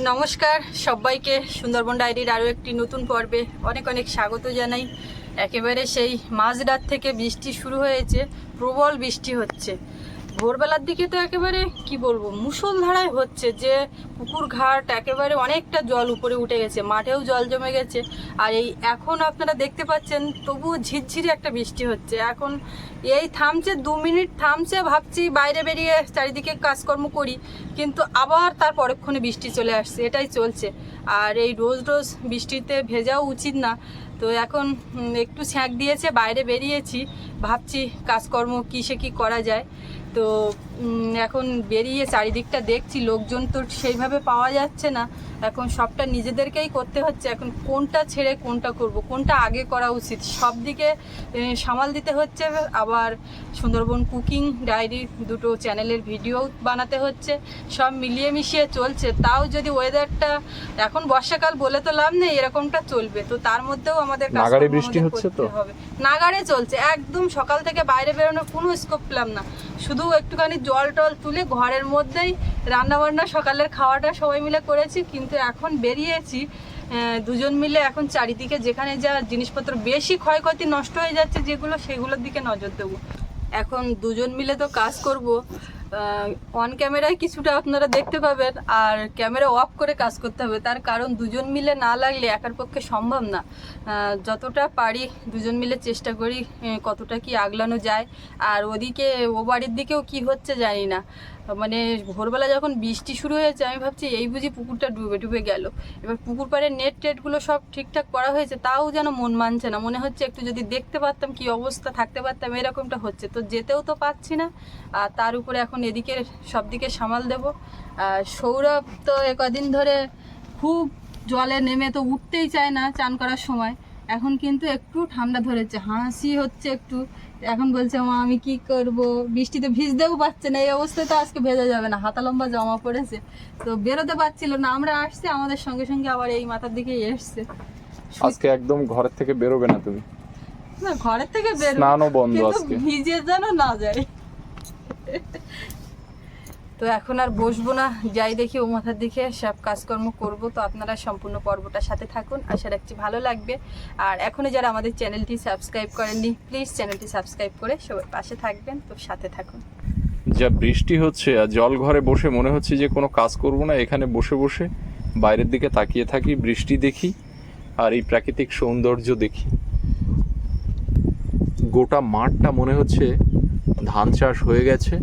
নমস্কার, সবাইকে সুন্দরবন ডায়েরির আরও একটি নতুন পর্বে অনেক অনেক স্বাগত জানাই। একেবারে সেই মাঝরাত থেকে বৃষ্টি শুরু হয়েছে, প্রবল বৃষ্টি হচ্ছে। ভোরবেলার দিকে তো একেবারে, কি বলব, মুষলধারায় হচ্ছে যে পুকুর ঘাট একেবারে অনেকটা জল উপরে উঠে গেছে, মাঠেও জল জমে গেছে। আর এই এখন আপনারা দেখতে পাচ্ছেন, তবুও ঝিরঝিরে একটা বৃষ্টি হচ্ছে। এখন এই থামছে, দু মিনিট থামছে, ভাবছি বাইরে বেরিয়ে চারিদিকে কাজকর্ম করি, কিন্তু আবার তার পরক্ষণে বৃষ্টি চলে আসছে, এটাই চলছে। আর এই রোজ রোজ বৃষ্টিতে ভেজাও উচিত না। তো এখন একটু ছ্যাঁক দিয়েছে, বাইরে বেরিয়েছি। ভাবছি কাজকর্ম কিসে কি করা যায়। তো এখন বেরিয়ে চারিদিকটা দেখছি, লোকজন তো সেইভাবে পাওয়া যাচ্ছে না। এখন সবটা নিজেদেরকেই করতে হচ্ছে। এখন কোনটা ছেড়ে কোনটা করব, কোনটা আগে করা উচিত? সব দিকে সামাল দিতে হচ্ছে। আবার সুন্দরবন কুকিং ডায়েরি দুটো চ্যানেলের ভিডিও বানাতে হচ্ছে। সব মিলিয়ে মিশিয়ে চলছে। তাও যদি ওয়েদারটা এখন বর্ষাকাল বলে তো লাভ নেই, এরকমটা চলবে। তো তার মধ্যেও আমাদের নাগাড়ে বৃষ্টি হচ্ছে তো? নাগাড়ে চলছে একদম সকাল থেকে বাইরে বেরোনোর কোনো স্কোপ পেলাম না। শুধু একটুখানি জল টল তুলে ঘরের মধ্যেই রান্না বান্না সকালের খাওয়াটা সবাই মিলে করেছি কিন্তু এখন বেরিয়েছি দুজন মিলে এখন চারিদিকে যেখানে যা জিনিসপত্র বেশি ক্ষয়ক্ষতি নষ্ট হয়ে যাচ্ছে যেগুলো সেগুলোর দিকে নজর দেবো। এখন দুজন মিলে তো কাজ করব। অন ক্যামেরায় কিছুটা আপনারা দেখতে পাবেন আর ক্যামেরা অফ করে কাজ করতে হবে। তার কারণ দুজন মিলে না লাগলে একার পক্ষে সম্ভব না। যতটা পারি দুজন মিলে চেষ্টা করি কতটা কি আগলানো যায়। আর ওদিকে, ও বাড়ির দিকেও কি হচ্ছে জানি না। মানে ভোরবেলা যখন বৃষ্টি শুরু হয়েছে, আমি ভাবছি, এই বুঝি পুকুরটা ডুবে ডুবে গেল। এবার পুকুর পাড়ে নেট টেটগুলো সব ঠিকঠাক করা হয়েছে, তাও যেন মন মানছে না। মনে হচ্ছে একটু যদি দেখতে পারতাম কি অবস্থা, থাকতে পারতাম, এরকমটা হচ্ছে। তো যেতেও তো পাচ্ছি না। আর তার উপরে এখন এদিকে সব দিকে সামাল দেবো। সৌরভ তো কদিন ধরে খুব জলে নেমে তো উঠতেই চায় না চান করার সময়। এখন কিন্তু একটু ঠান্ডা ধরেছে, হাসি হচ্ছে একটু। এখন বলছে মা আমি কি করব? বৃষ্টিতে ভিজতেও পারছে না এই অবস্থায় তো আজকে ভেজা যাবে না হাতা লম্বা জমা পড়েছে তো বেরোতে পারছিল না আমরা আসছি আমাদের সঙ্গে সঙ্গে আবার এই মাথার দিকে এসছে। আজকে একদম ঘর থেকে বেরোবে না তুমি? না ঘরের থেকে বের স্নানও বন্ধ আজকে। ভিজে যেন না যায়। তো এখন আর বসবো না। যাই দেখি ও মাথার দিকে সব কাজকর্ম করব। তো আপনারা সম্পূর্ণ পর্বটার সাথে থাকুন। আশা রাখছি ভালো লাগবে। আর এখনও যারা আমাদের চ্যানেলটি সাবস্ক্রাইব করেননি, প্লিজ চ্যানেলটি সাবস্ক্রাইব করে সবাই পাশে থাকবেন। তো সাথে থাকুন। যা বৃষ্টি হচ্ছে আর জল ঘরে বসে মনে হচ্ছে যে কোনো কাজ করব না। এখানে বসে বসে বাইরের দিকে তাকিয়ে থাকি, বৃষ্টি দেখি আর এই প্রাকৃতিক সৌন্দর্য দেখি। গোটা মাঠটা মনে হচ্ছে ধান চাষ হয়ে গেছে।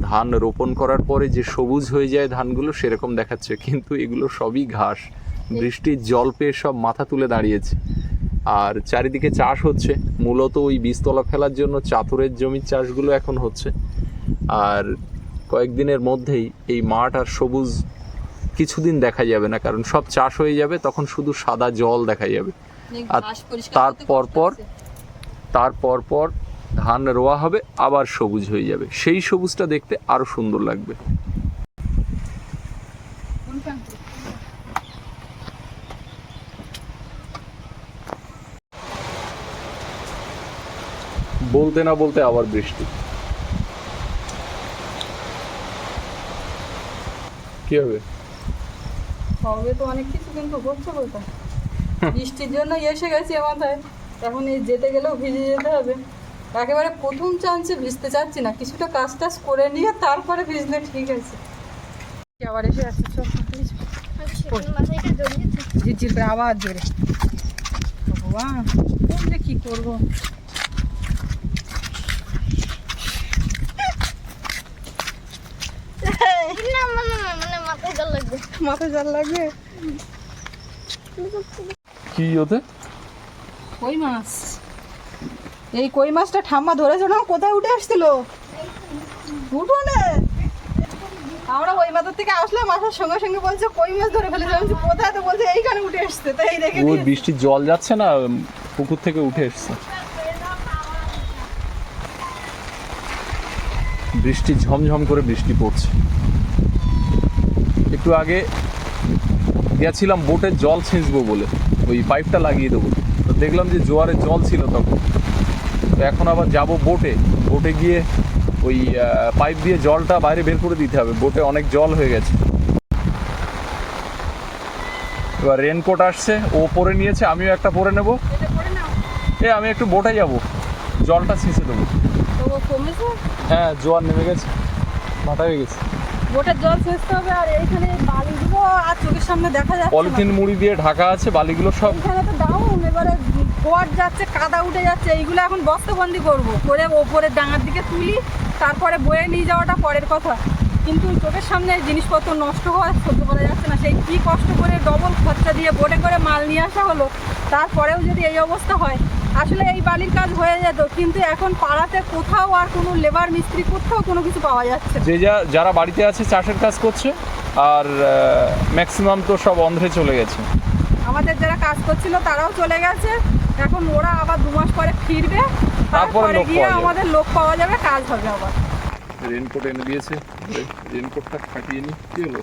ধান রোপণ করার পরে যে সবুজ হয়ে যায় ধানগুলো সেরকম দেখাচ্ছে কিন্তু এগুলো সবই ঘাস। বৃষ্টির জল পেয়ে সব মাথা তুলে দাঁড়িয়েছে। আর চারিদিকে চাষ হচ্ছে। মূলত ওই বীজতলা ফেলার জন্য চাতুরের জমির চাষগুলো এখন হচ্ছে। আর কয়েকদিনের মধ্যেই এই মাঠ আর সবুজ কিছুদিন দেখা যাবে না কারণ সব চাষ হয়ে যাবে তখন শুধু সাদা জল দেখা যাবে। আর ঘাস পরিষ্কার তার করতে ধান রোয়া হবে, আবার সবুজ হয়ে যাবে। সেই সবুজটা দেখতে আরও সুন্দর লাগবে। বলতে না বলতে আবার বৃষ্টি। কি হবে? হবে তো অনেক কিছু, কিন্তু হচ্ছে কোথায় বৃষ্টির জন্য এসে গেছি মাথায় এখন এই যেতে গেলেও ভিজে যেতে হবে। একেবারে প্রথম চান্সে ভিজতে চাচ্ছি না। কিছুটা কাজ টাজ করে নিয়ে তারপরে ভিজলে ঠিক আছে। আবার এসে চল ঝিরঝির করে আবার জোরে। ভগবান কি করব? মাথায় জল লাগবে। কি ওতে? কই মাছ? এই কই মাছটা ঠাম্মা ধরেছে না? কোথায় উঠে আসছিল? উঠোনে আমরা ওই মাথার থেকে আসলাম আসার সঙ্গে সঙ্গে বলছে কই মাছ ধরে ফেলেছে? আমি কোথায় তো? বলছে এইখানে উঠে এসছে। তাই দেখে ওই। বৃষ্টির জল যাচ্ছে না? পুকুর থেকে উঠে এসছে। বৃষ্টি ঝমঝম করে বৃষ্টি পড়ছে। একটু আগে গেছিলাম বোটের জল ছিঁচবো বলে। ওই পাইপটা লাগিয়ে দেবো। তো দেখলাম যে জোয়ারে জল ছিল তখন। তো এখন আবার যাব বোটে। বোটে গিয়ে ওই পাইপ দিয়ে জলটা বাইরে বের করে দিতে হবে। বোটে অনেক জল হয়ে গেছে। এবার রেনকোট আসছে ও পরে নিয়েছে আমিও একটা পরে নেব। এ আমি একটু বোটে যাব। জলটা ছিঁচে দেবো। হ্যাঁ জোয়ার নেমে গেছে। মাথা হয়ে গেছে। বোটের জল শেষতে হবে আর এইখানে বালিগুলো আর চোখের সামনে দেখা যাচ্ছে পলিথিন মুড়ি দিয়ে ঢাকা আছে বালিগুলো সব এইখানে তো ডাউন এবারে গোয়ার যাচ্ছে, কাদা উঠে যাচ্ছে, এইগুলো এখন বস্তাবন্দি করব। করে ওপরের ডাঙার দিকে তুলি, তারপরে বয়ে নিয়ে যাওয়াটা পরের কথা। কিন্তু চোখের সামনে জিনিসপত্র নষ্ট হওয়া, সহ্য করা যাচ্ছে না। সেই কি কষ্ট করে ডবল খরচা দিয়ে বোটে করে মাল নিয়ে আসা হলো, তারপরেও যদি এই অবস্থা হয়, আসলে এই বালির কাজ হয়ে যেত। কিন্তু এখন পাড়াতে কোথাও আর কোনো লেবার মিস্ত্রি, কোথাও কোনো কিছু পাওয়া যাচ্ছে যে যা যারা বাড়িতে আছে, চাষের কাজ করছে, আর ম্যাক্সিমাম তো সব অন্ধ্রে চলে গেছে। আমাদের যারা কাজ করছিল তারাও চলে গেছে। এখন ওরা আবার দু মাস পরে ফিরবে। তারপরে গিয়ে আমাদের লোক পাওয়া যাবে কাজ হবে আবার। রেনকোট এনে দিয়েছে। রেনকোটটা খাটিয়ে নি। কি হলো?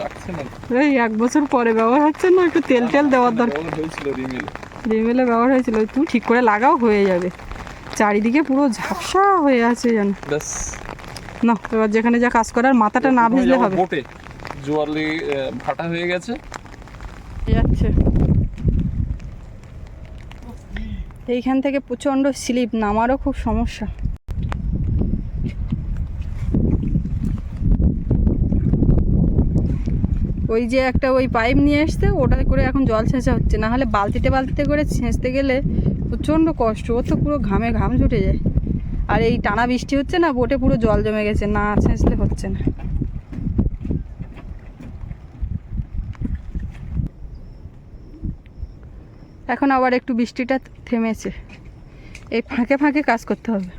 লাগছে না। এই এক বছর পরে ব্যবহার হচ্ছে না একটু তেল টেল দেওয়ার দরকার। ব্যবহার হয়েছিল রিমিল। রিমেলে ব্যবহার হয়েছিল তুমি ঠিক করে লাগাও হয়ে যাবে। চারিদিকে পুরো ঝাপসা হয়ে আছে যেন। ব্যাস। না এবার যেখানে যা কাজ করার মাথাটা না ভিজলে হবে। বোটে জোয়ার ভাটা হয়ে গেছে। যাচ্ছে। এইখান থেকে প্রচণ্ড স্লিপ, নামারও খুব সমস্যা। ওই যে একটা ওই পাইপ নিয়ে আসতে ওটা করে এখন জল ছেঁচা হচ্ছে। না হলে বালতিতে বালতিতে করে ছেঁচতে গেলে প্রচণ্ড কষ্ট ও তো পুরো ঘামে ঘাম ছুটে যায়। আর এই টানা বৃষ্টি হচ্ছে না, বোটে পুরো জল জমে গেছে, না ছেঁচলে হচ্ছে না। এখন আবার একটু বৃষ্টিটা থেমেছে। এই ফাঁকে ফাঁকে কাজ করতে হবে।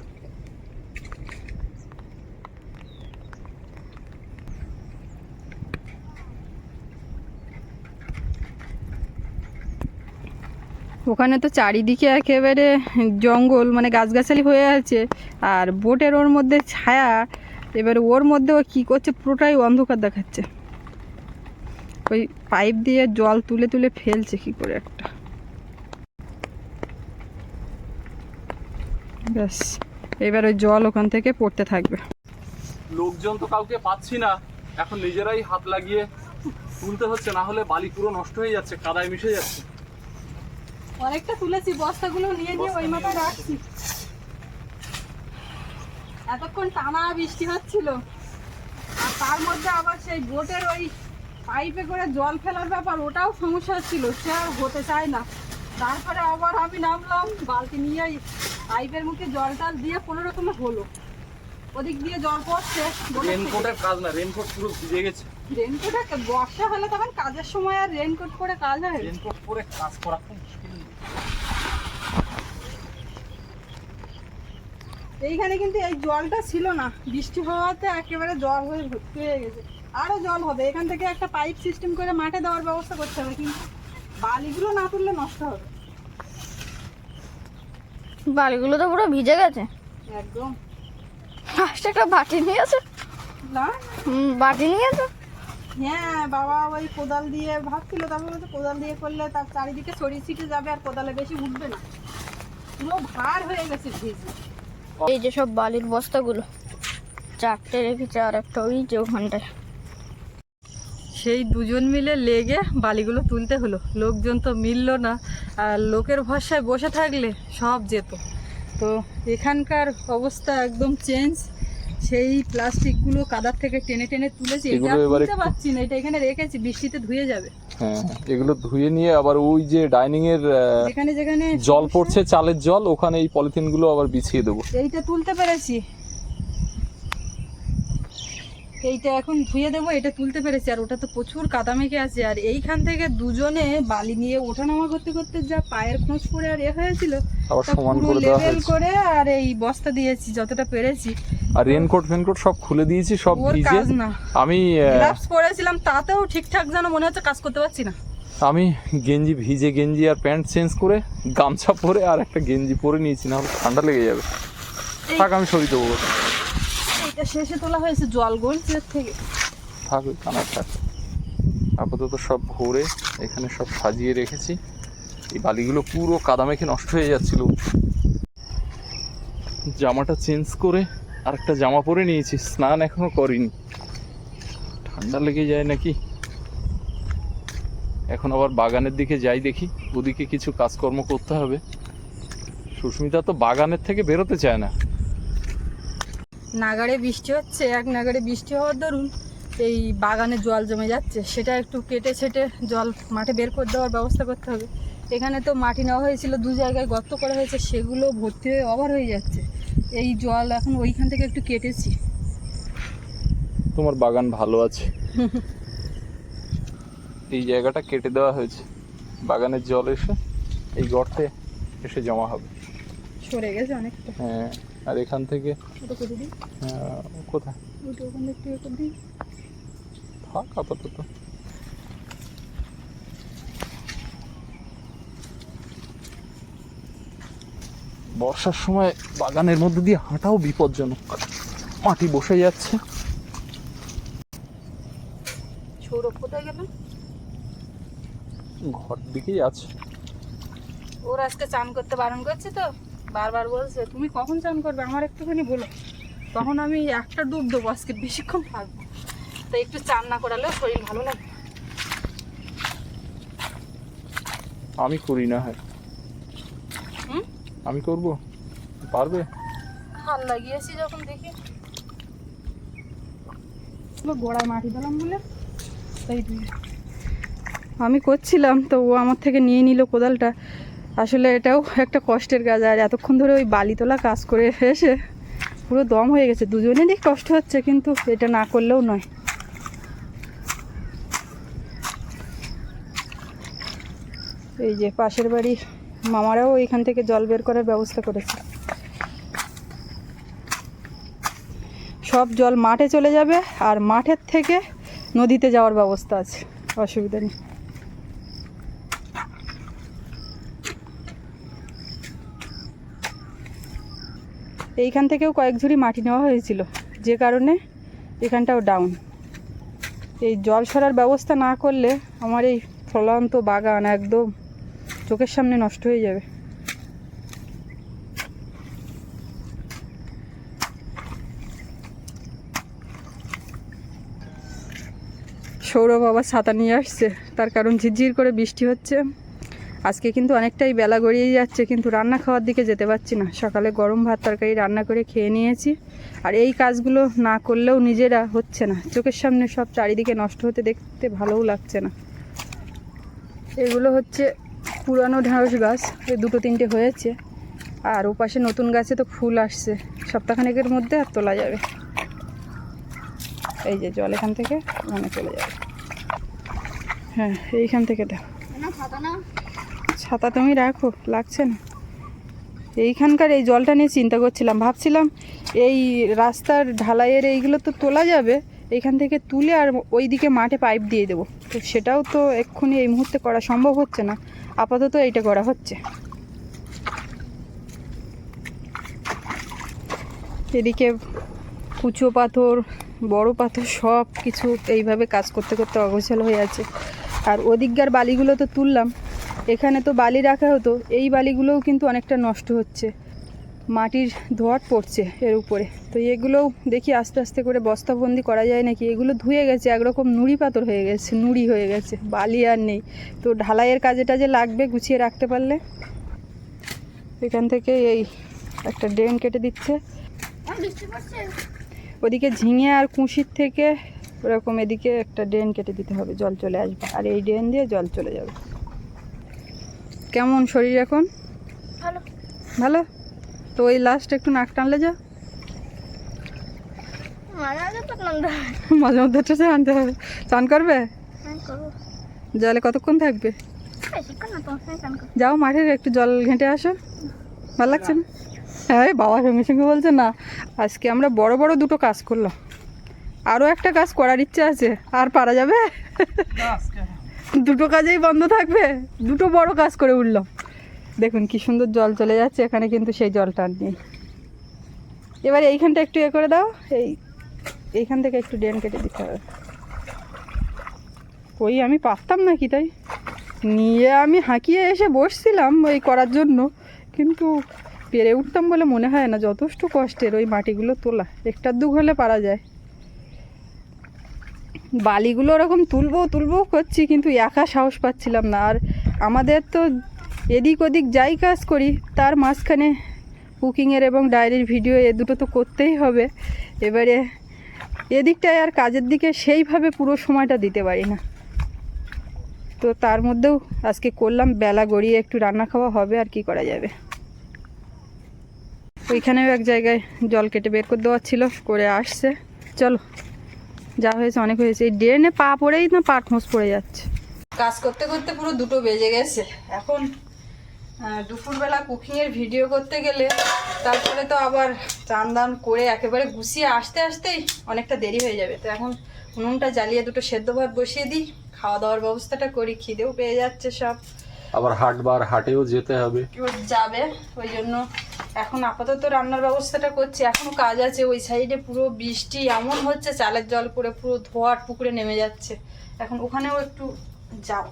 ওখানে তো চারিদিকে একেবারে জঙ্গল মানে গাছগাছালি হয়ে আছে, আর বোটের ওর মধ্যে ছায়া, এবারে ওর মধ্যে ও কী করছে, পুরোটাই অন্ধকার দেখাচ্ছে। ওই পাইপ দিয়ে জল তুলে তুলে ফেলছে কি করে একটা। ব্যাস এবার ওই জল ওখান থেকে পড়তে থাকবে। লোকজন তো কাউকে পাচ্ছি না। এখন নিজেরাই হাত লাগিয়ে তুলতে হচ্ছে না হলে বালি পুরো নষ্ট হয়ে যাচ্ছে কাদায় মিশে যাচ্ছে। অনেকটা তুলেছি বস্তাগুলো নিয়ে নিয়ে ওই মাথায় রাখছি। এতক্ষণ টানা বৃষ্টি হচ্ছিল। আর তার মধ্যে আবার সেই বোটের ওই পাইপে করে জল ফেলার ব্যাপার ওটাও সমস্যা হচ্ছিল সে আর হতে চায় না। তারপরে আবার আমি নামলাম বালতি নিয়ে পাইপের মুখে জল টল দিয়ে কোনো রকমে হলো। ওদিক দিয়ে জল পড়ছে রেনকোটের কাজ না রেনকোট পুরো ভিজে গেছে। রেনকোট বর্ষা হলে তখন কাজের সময় আর রেনকোট পরে কাজ হয়। রেনকোট পরে কাজ করা খুব মুশকিল। এইখানে কিন্তু এই জলটা ছিল না। বৃষ্টি হওয়াতে একেবারে জল হয়ে ভর্তি হয়ে গেছে। আরও জল হবে। এখান থেকে একটা পাইপ সিস্টেম করে মাঠে দেওয়ার ব্যবস্থা করতে হবে কিন্তু বালিগুলো না তুললে নষ্ট হবে। বালিগুলো তো পুরো ভিজে গেছে। একদম। ফার্স্ট একটা বাটি নিয়েছে? না? হুম, বাটি নিয়েছে? হ্যাঁ বাবা ওই কোদাল দিয়ে ভাবছিল তারপর বলছে কোদাল দিয়ে করলে তার চারিদিকে ছড়িয়ে ছিটে যাবে আর কোদালে বেশি উঠবে না। পুরো ভার হয়ে গেছে ভিজে। এই যে সব বালির বস্তাগুলো চারটে রেখেছে আর একটা ওই যে ওখানটায়। সেই দুজন মিলে লেগে বালিগুলো তুলতে হলো। লোকজন তো মিললো না আর লোকের ভরসায় বসে থাকলে সব যেত। তো এখানকার অবস্থা একদম চেঞ্জ। সেই প্লাস্টিকগুলো কাদার থেকে টেনে টেনে তুলেছি এটা তুলতে পারছি না এটা এখানে রেখেছি বৃষ্টিতে ধুয়ে যাবে। হ্যাঁ এগুলো ধুয়ে নিয়ে আবার ওই যে ডাইনিং এর যেখানে যেখানে জল পড়ছে চালের জল ওখানে এই পলিথিনগুলো আবার বিছিয়ে দেবো। এইটা তুলতে পেরেছি। এইটা এখন ধুয়ে দেবো এটা তুলতে পেরেছি আর ওটা তো প্রচুর কাদা মেখে আছে। আর এইখান থেকে দুজনে বালি নিয়ে ওঠানামা করতে করতে যা পায়ের খোঁজ পড়ে আর এ হয়েছিল পুরো করে লেভেল করে আর এই বস্তা দিয়েছি যতটা পেরেছি। আর রেনকোট ফেনকোট সব খুলে দিয়েছি সব ভিজে। আমি গ্লাভস পরেছিলাম তাতেও ঠিকঠাক যেন মনে হচ্ছে কাজ করতে পারছি না। আমি গেঞ্জি ভিজে গেঞ্জি আর প্যান্ট চেঞ্জ করে গামছা পরে আর একটা গেঞ্জি পরে নিয়েছি না হলে ঠান্ডা লেগে যাবে। থাক আমি সরিয়ে দেবো। এইটা শেষে তোলা হয়েছে জল গলছে থেকে। থাক ওই কানার থাক আপাতত সব ভরে এখানে সব সাজিয়ে রেখেছি। এই বালিগুলো পুরো কাদা মেখে নষ্ট হয়ে যাচ্ছিল। জামাটা চেঞ্জ করে আর একটা জামা পরে নিয়েছি। স্নান এখনও করিনি। ঠান্ডা লেগে যায় নাকি? এখন আবার বাগানের দিকে যাই দেখি। ওদিকে কিছু কাজকর্ম করতে হবে। সুস্মিতা তো বাগানের থেকে বেরোতে চায় না। নাগাড়ে বৃষ্টি হচ্ছে এক নাগাড়ে বৃষ্টি হওয়ার দরুন এই বাগানে জল জমে যাচ্ছে। সেটা একটু কেটে ছেটে জল মাঠে বের করে দেওয়ার ব্যবস্থা করতে হবে। এখানে তো মাটি নেওয়া হয়েছিল দু জায়গায় গর্ত করা হয়েছে সেগুলো ভর্তি হয়ে অভার হয়ে যাচ্ছে। এই জল এখন ওইখান থেকে একটু কেটেছি। তোমার বাগান ভালো আছে? এই জায়গাটা কেটে দেওয়া হয়েছে। বাগানের জল এসে এই গর্তে এসে জমা হবে। সরে গেছে অনেকটা। হ্যাঁ। আর এখান থেকে কোথায়? থাক আপাতত। বর্ষার সময় বাগানের মধ্যে দিয়ে হাঁটাও বিপজ্জনক। মাটি বসে যাচ্ছে। সৌরভ কোথায় গেল? ঘর দিকেই আছে। ওর আজকে চান করতে বারণ করছে তো? বারবার বলছে তুমি কখন চান করবে? আমার একটুখানি বলো। তখন আমি একটা ডুব দেবো আজকে বেশিক্ষণ থাকব। তাই একটু চান না করালেও শরীর ভালো লাগে আমি করি না হয়। হুম? আমি করব? পারবে? হাল লাগিয়েছি যখন দেখি। গোড়ায় মাটি দিলাম বলে তাই আমি করছিলাম তো ও আমার থেকে নিয়ে নিল কোদালটা। আসলে এটাও একটা কষ্টের কাজ, আর এতক্ষণ ধরে ওই বালি তোলা কাজ করে এসে পুরো দম হয়ে গেছে। দুজনেরই কষ্ট হচ্ছে, কিন্তু এটা না করলেও নয়। এই যে পাশের বাড়ি মামারাও এখান থেকে জল বের করার ব্যবস্থা করেছে। সব জল মাঠে চলে যাবে, আর মাঠের থেকে নদীতে যাওয়ার ব্যবস্থা আছে, অসুবিধা নেই। এইখান থেকেও কয়েক ঝুড়ি মাটি নেওয়া হয়েছিল, যে কারণে এখানটাও ডাউন এই জল সরার ব্যবস্থা না করলে আমার এই ফলন্ত বাগান একদম চোখের সামনে নষ্ট হয়ে যাবে। সৌরভ আবার ছাতা নিয়ে আসছে, তার কারণ ঝিরঝির করে বৃষ্টি হচ্ছে। আজকে কিন্তু অনেকটাই বেলা গড়িয়ে যাচ্ছে, কিন্তু রান্না খাওয়ার দিকে যেতে পারছি না। সকালে গরম ভাত তরকারি রান্না করে খেয়ে নিয়েছি। আর এই কাজগুলো না করলেও নিজেরা হচ্ছে না। চোখের সামনে সব চারিদিকে নষ্ট হতে দেখতে ভালোও লাগছে না। এগুলো হচ্ছে পুরানো ঢেঁড়স গাছ, এই দুটো তিনটে হয়েছে। আর ওপাশে নতুন গাছে তো ফুল আসছে। সপ্তাহখানেকের মধ্যে আর তোলা যাবে। এই যে জল এখান থেকে, ওখানে চলে যাবে। হ্যাঁ এইখান থেকে না ছাতা তুমি রাখো, লাগছে না। এইখানকার এই জলটা নিয়ে চিন্তা করছিলাম। ভাবছিলাম এই রাস্তার ঢালাইয়ের এইগুলো তো তোলা যাবে, এইখান থেকে তুলে আর ওই দিকে মাঠে পাইপ দিয়ে দেবো। তো সেটাও তো এক্ষুনি এই মুহূর্তে করা সম্ভব হচ্ছে না। আপাতত এইটা করা হচ্ছে। এদিকে কুচো পাথর, বড় পাথর সব কিছু এইভাবে কাজ করতে করতে অগোছাল হয়ে আছে। আর ওদিককার বালিগুলো তো তুললাম। এখানে তো বালি রাখা হতো, এই বালিগুলোও কিন্তু অনেকটা নষ্ট হচ্ছে। মাটির ধোয়াট পড়ছে এর উপরে। তো এগুলোও দেখি আস্তে আস্তে করে বস্তাবন্দি করা যায় নাকি? এগুলো ধুয়ে গেছে, একরকম নুড়ি পাথর হয়ে গেছে, নুড়ি হয়ে গেছে, বালি আর নেই। তো ঢালাইয়ের কাজে টাজে লাগবে গুছিয়ে রাখতে পারলে? এখান থেকে এই একটা ড্রেন কেটে দিচ্ছে। ওদিকে ঝিঙে আর কুশির থেকে ওরকম এদিকে একটা ড্রেন কেটে দিতে হবে, জল চলে আসবে। আর এই ড্রেন দিয়ে জল চলে যাবে। কেমন শরীর এখন? ভালো। ভালো? তো ওই লাস্ট একটু নাক টানলে যা। মাঝে মধ্যে একটু চান আনতে হবে। চান করবে? হ্যাঁ জলে কতক্ষণ থাকবে? যাও মাঠে একটু জল ঘেঁটে আসো। ভালো লাগছে না? হ্যাঁ বাবা সঙ্গে সঙ্গে বলছে না আজকে আমরা বড় বড় দুটো কাজ করলাম। আরও একটা কাজ করার ইচ্ছে আছে। আর পারা যাবে? দুটো কাজেই বন্ধ থাকবে? দুটো বড় কাজ করে উঠলাম দেখুন কি সুন্দর জল চলে যাচ্ছে, এখানে কিন্তু সেই জলটা নেই। এবার এইখানটা একটু এ করে দাও, এই, এইখান থেকে একটু ড্রেন কেটে দিতে হবে। ওই আমি পারতাম না কি তাই? নিয়ে আমি হাঁকিয়ে এসে বসছিলাম ওই করার জন্য, কিন্তু পেরে উঠতাম বলে মনে হয় না, যথেষ্ট কষ্টের ওই মাটিগুলো তোলা। একটার দুগ হলে পারা যায়। বালিগুলো ওরকম তুলবো তুলবো করছি, কিন্তু একা সাহস পাচ্ছিলাম না। আর আমাদের তো এদিক ওদিক যাই কাজ করি, তার মাঝখানে কুকিংয়ের এবং ডায়েরির ভিডিও এ দুটো তো করতেই হবে। এবারে এদিকটায় আর কাজের দিকে সেইভাবে পুরো সময়টা দিতে পারি না। তো তার মধ্যেও আজকে করলাম, বেলা গড়িয়ে একটু রান্না খাওয়া হবে, আর কি করা যাবে। ওইখানেও এক জায়গায় জল কেটে বের করে দেওয়ার ছিল, করে আসছে। চলো। যা হয়েছে, অনেক হয়েছে। এই ড্রেনে পা পড়েই না পা ঠোঁস পড়ে যাচ্ছে। কাজ করতে করতে পুরো দুটো বেজে গেছে। এখন দুপুরবেলা কুকিংয়ের ভিডিও করতে গেলে, তারপরে তো আবার চান দান করে একেবারে গুছিয়ে আসতে আসতেই অনেকটা দেরি হয়ে যাবে। তো এখন উনুনটা জ্বালিয়ে দুটো সেদ্ধ ভাত বসিয়ে দিই। খাওয়া দাওয়ার ব্যবস্থাটা করি, খিদেও পেয়ে যাচ্ছে সব। আবার হাটবার হাটেও যেতে হবে। যাবে ওই জন্য এখন আপাতত রান্নার ব্যবস্থাটা করছি। এখনও কাজ আছে ওই সাইডে পুরো বৃষ্টি এমন হচ্ছে চালের জল করে পুরো ধোয়ার পুকুরে নেমে যাচ্ছে। এখন ওখানেও একটু যাব।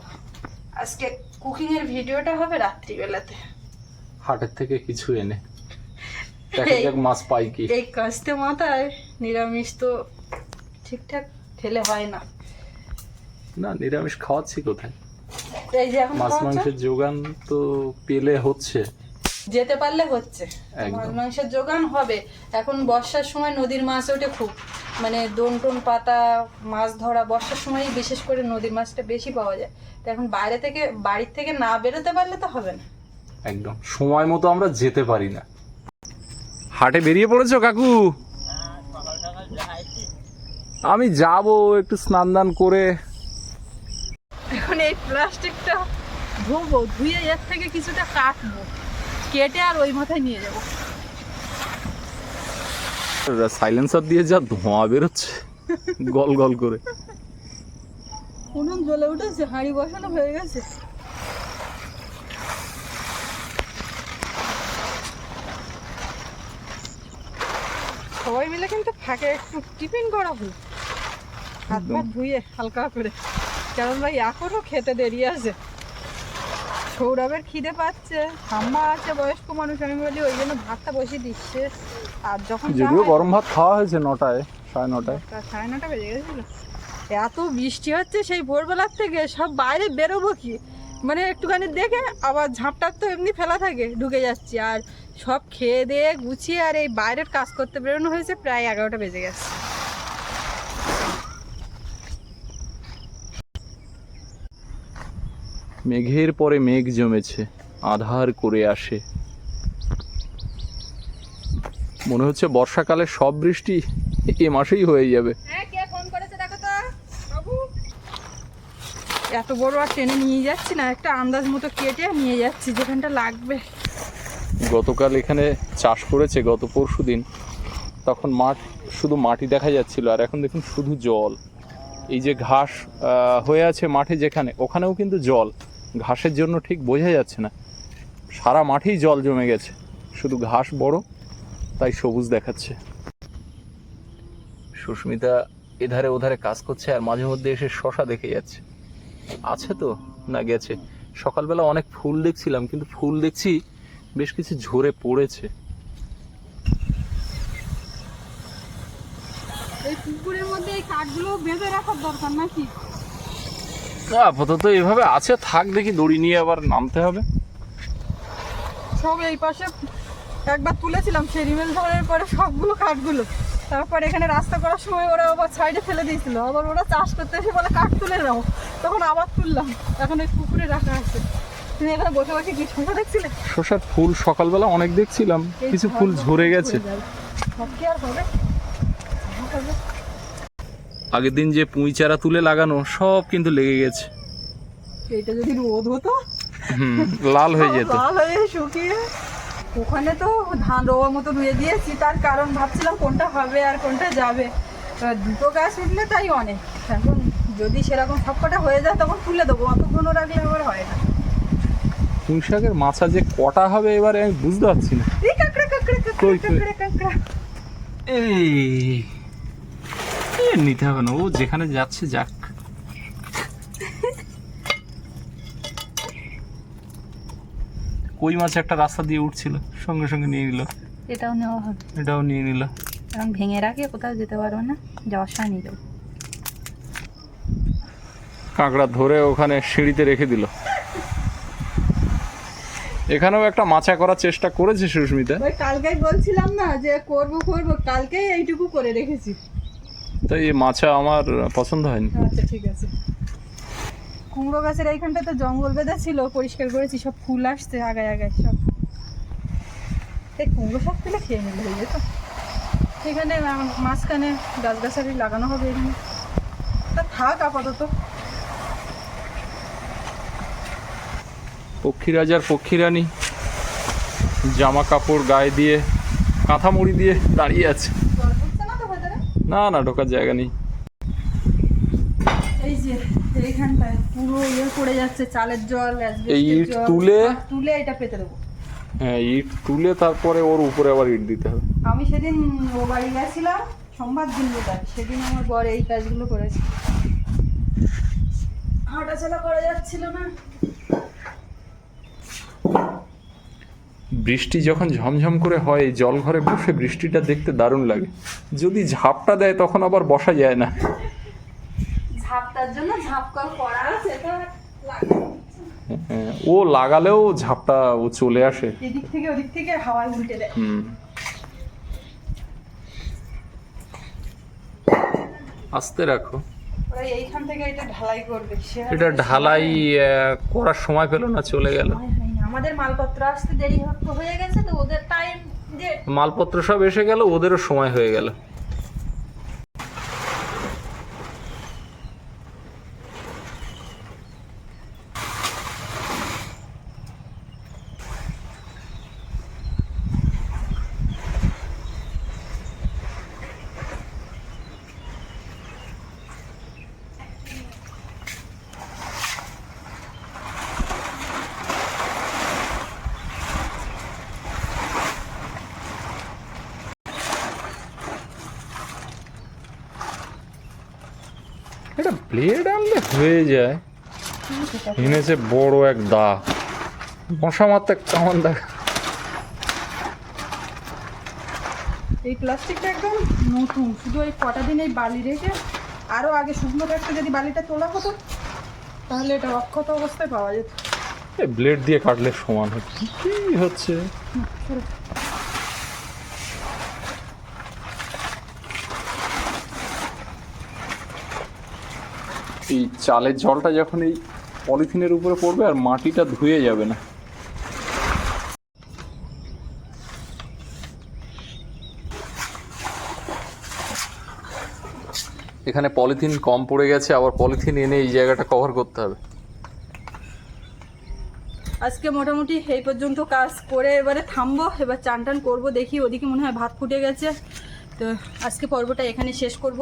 আজকে কুকিং এর ভিডিওটা হবে রাত্রিবেলাতে। হাটের থেকে কিছু এনে। দেখা যাক মাছ পাই কি। এই কাস্তে মাথায় নিরামিষ তো ঠিকঠাক খেলে হয় না। না নিরামিষ খাওয়াচ্ছি কোথায়? মাছ। মাংসের যোগান তো পেলে হচ্ছে। যেতে পারলে হচ্ছে। মাছ মাংসের যোগান হবে। এখন বর্ষার সময় নদীর মাছ ওঠে খুব। মানে দোন টোন পাতা মাছ ধরা বর্ষার সময় বিশেষ করে নদীর মাছটা বেশি পাওয়া যায়। তো এখন বাইরে থেকে বাড়ির থেকে না বেরোতে পারলে তো হবে না। একদম। সময় মতো আমরা যেতে পারি না। হাটে বেরিয়ে পড়েছো কাকু? আমি যাব একটু স্নান দান করে এখন এই প্লাস্টিকটা ধুবো ধুয়ে এর থেকে কিছুটা কাটবো কেটে আর ওই মাথায় নিয়ে যাব। সাইলেন্সার দিয়ে যা ধোঁয়া বেরোচ্ছে গল গল করে। উনুন জ্বলে উঠেছে হাঁড়ি বসানো হয়ে গেছে। সবাই মিলে কিন্তু ফাঁকে একটু টিফিন করা হলো হাত পা ধুয়ে হালকা করে। কারণ ভাই এখনও খেতে দেরি আছে। সৌরভের খিদে পাচ্ছে ঠাম্মা আছে বয়স্ক মানুষ আমি বলি ওই জন্য ভাতটা বসিয়ে দিচ্ছে। আর যখন যদিও গরম ভাত খাওয়া হয়েছে নটায় সাড়ে নটায়। সাড়ে নটা বেজে গেছিল। এত বৃষ্টি হচ্ছে সেই ভোরবেলার থেকে সব বাইরে বেরোবো কি? মানে একটুখানি দেখে আবার ঝাঁপটার তো এমনি ফেলা থাকে ঢুকে যাচ্ছি। আর সব খেয়ে দিয়ে গুছিয়ে আর এই বাইরের কাজ করতে বেরোনো হয়েছে প্রায় এগারোটা বেজে গেছে। মেঘের পরে মেঘ জমেছে আধার করে আসে। মনে হচ্ছে বর্ষাকালে সব বৃষ্টি এ মাসেই হয়ে যাবে। হ্যাঁ এত বড় আর টেনে নিয়ে যাচ্ছি না একটা আন্দাজ মতো কেটে নিয়ে যাচ্ছি যেখানটা লাগবে। গতকাল এখানে চাষ করেছে গত পরশু দিন। তখন মাঠ শুধু মাটি দেখা যাচ্ছিল আর এখন দেখুন শুধু জল। এই যে ঘাস হয়ে আছে মাঠে যেখানে ওখানেও কিন্তু জল। ঘাসের জন্য ঠিক বোঝা যাচ্ছে না। সারা মাঠেই জল জমে গেছে। শুধু ঘাস বড়, তাই সবুজ দেখাচ্ছে। সুস্মিতা এধারে ওধারে কাজ করছে আর মাঝে মধ্যে এসে শশা দেখে যাচ্ছে। আছে তো, না গেছে। সকালবেলা অনেক ফুল দেখছিলাম, কিন্তু ফুল দেখছি বেশ কিছু ঝরে পড়েছে। এই পুকুরের মধ্যে এই কাঠগুলো বেঁধে রাখার দরকার নাকি? আপাতত এভাবে আছে থাক দেখি দড়ি নিয়ে আবার নামতে হবে সব এই পাশে একবার তুলেছিলাম সেই রিমেল ধরার পরে সবগুলো কাঠগুলো তারপর এখানে রাস্তা করার সময় ওরা আবার সাইডে ফেলে দিয়েছিল আবার ওরা চাষ করতে এসে বলে কাঠ তুলে নাও তখন আবার তুললাম এখন এই পুকুরে রাখা আছে তুমি এখানে বসে বসে কি শোনা দেখছিলে শসার ফুল সকালবেলা অনেক দেখছিলাম কিছু ফুল ঝরে গেছে সব কি আর হবে। আগের দিন যে পুঁই চারা তুলে লাগানো সব কিন্তু লেগে গেছে। এইটা যদি রোদ হতো? হুম লাল হয়ে যেত। লাল হয়ে শুকিয়ে। ওখানে তো ধান রোয়ার মতো রুয়ে দিয়েছি তার কারণ ভাবছিলাম কোনটা হবে আর কোনটা যাবে। দুটো গাছ উঠলে তাই অনেক। এখন যদি সেরকম সবকটা হয়ে যায় তখন তুলে দেবো। অত ঘন রাখলে আবার হয় না। পুঁই শাকের মাছা যে কটা হবে এবারে আমি বুঝতে পারছি না। এই কাঁকড়া কাঁকড়া কাঁকড়া? কাঁকড়া কাঁকড়া। এই এ, নিতে হবে না। ও যেখানে যাচ্ছে যাক। কই মাছ একটা রাস্তা দিয়ে উঠছিল সঙ্গে সঙ্গে নিয়ে নিল। এটাও নেওয়া হবে। এটাও নিয়ে নিল। এখন ভেঙে রাখে কোথাও যেতে পারবে না যাওয়ার সময় নিয়ে যাব কাঁকড়া ধরে ওখানে সিঁড়িতে রেখে দিল। এখানেও একটা মাচা করার চেষ্টা করেছে সুস্মিতা। কালকেই বলছিলাম না যে করব করব। কালকেই এইটুকু করে রেখেছি। তাই এই মাচা আমার পছন্দ হয়নি। আচ্ছা ঠিক আছে। কুমড়ো গাছের এইখানটা তো জঙ্গল বেঁধে ছিল পরিষ্কার করেছি সব ফুল আসছে আগায় আগায় সব। এই কুমড়ো শাক তুলে খেয়ে নিলে হয়ে যেত। এখানে মাঝখানে গাছগাছালি লাগানো হবে এখানে। তা থাক আপাতত। পক্ষীরাজার পক্ষীরানী জামা কাপড় গায়ে দিয়ে কাঁথা মুড়ি দিয়ে দাঁড়িয়ে আছে জল ঢুকছে না তো ভেতরে না না ঢোকার জায়গা নেই। এই যে এইখানটায় পুরো ইয়ে পড়ে যাচ্ছে চালের জল এই ইট তুলে- তুলে এটা পেতে দেবো। হ্যাঁ ইট তুলে তারপরে ওর উপরে আবার ইট দিতে হবে। আমি সেদিন ও বাড়ি গেছিলাম সোমবার দিন বোধহয় সেদিন আমার বর এই কাজগুলো করেছে। হাঁটাচলা করা যাচ্ছিল না। বৃষ্টি যখন ঝমঝম করে হয় জল ঘরে বসে বৃষ্টিটা দেখতে দারুণ লাগে। যদি ঝাপটা দেয় তখন আবার বসা যায় না। ঝাপটার জন্য ঝাপ কল করা আছে তো হ্যাঁ, ও লাগালেও ঝাপটা ও চলে আসে। এদিক থেকে ওদিক থেকে হাওয়ায় উল্টে দেয়। আস্তে রাখো। এইখান থেকে এটা ঢালাই করবে। এটা ঢালাই করার সময় পেল না চলে গেল। আমাদের মালপত্র আসতে দেরি হয়ে গেছে তো ওদের টাইম যে মালপত্র সব এসে গেল, ওদেরও সময় হয়ে গেল। ব্লেড আনলে হয়ে যায়। এনেছে বড় এক দা। মশা মারতে কেমন দেখা এই প্লাস্টিকটা একদম নতুন। শুধু এই কটা দিন এই বালি রেখে আরও আগে শুকনো থাকতে যদি বালিটা তোলা হতো তাহলে এটা অক্ষত অবস্থায় পাওয়া যেত। ব্লেড দিয়ে কাটলে সমান হচ্ছে। কি হচ্ছে? এই চালের জলটা যখন এই পলিথিনের উপরে পড়বে আর মাটিটা ধুয়ে যাবে না। এখানে পলিথিন কম পড়ে গেছে, আবার পলিথিন এনে এই জায়গাটা কভার করতে হবে। আজকে মোটামুটি এই পর্যন্ত কাজ করে এবারে থামবো, এবার চান টান করব, দেখি ওদিকে মনে হয় ভাত ফুটে গেছে। তো আজকে পর্বটা এখানে শেষ করব।